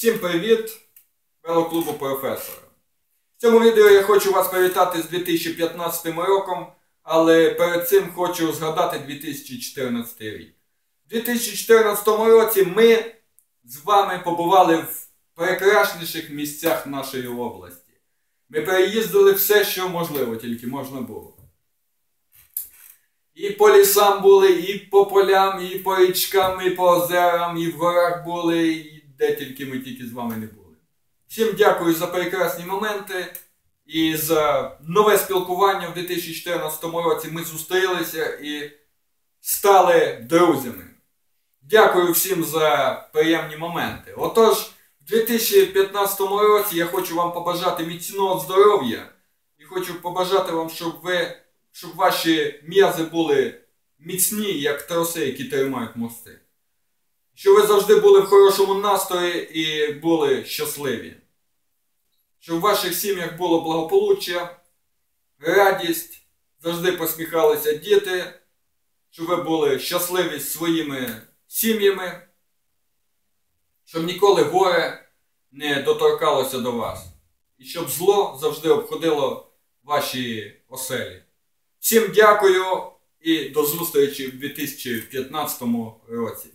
Всім привіт! Велоклубу професора. В цьому відео я хочу вас привітати з 2015 роком, але перед цим хочу згадати 2014 рік. У 2014 році ми з вами побували в прекрасніших місцях нашої області. Ми переїздили все, що можливо, тільки можна було. І по лісам були, і по полям, і по річкам, і по озерам, і в горах були, і де тільки ми тільки з вами не були. Всім дякую за прекрасні моменти і за нове спілкування в 2014 році. Ми зустрілися і стали друзями. Дякую всім за приємні моменти. Отож, в 2015 році я хочу вам побажати міцного здоров'я і хочу побажати вам, щоб ви щоб ваші м'язи були міцні, як троси, які тримають мости. Щоб ви завжди були в хорошому настрої і були щасливі. Щоб в ваших сім'ях було благополуччя, радість, завжди посміхалися діти, щоб ви були щасливі своїми сім'ями, щоб ніколи горе не доторкалося до вас. І щоб зло завжди обходило ваші оселі. Всім дякую і до зустрічі в 2015 році.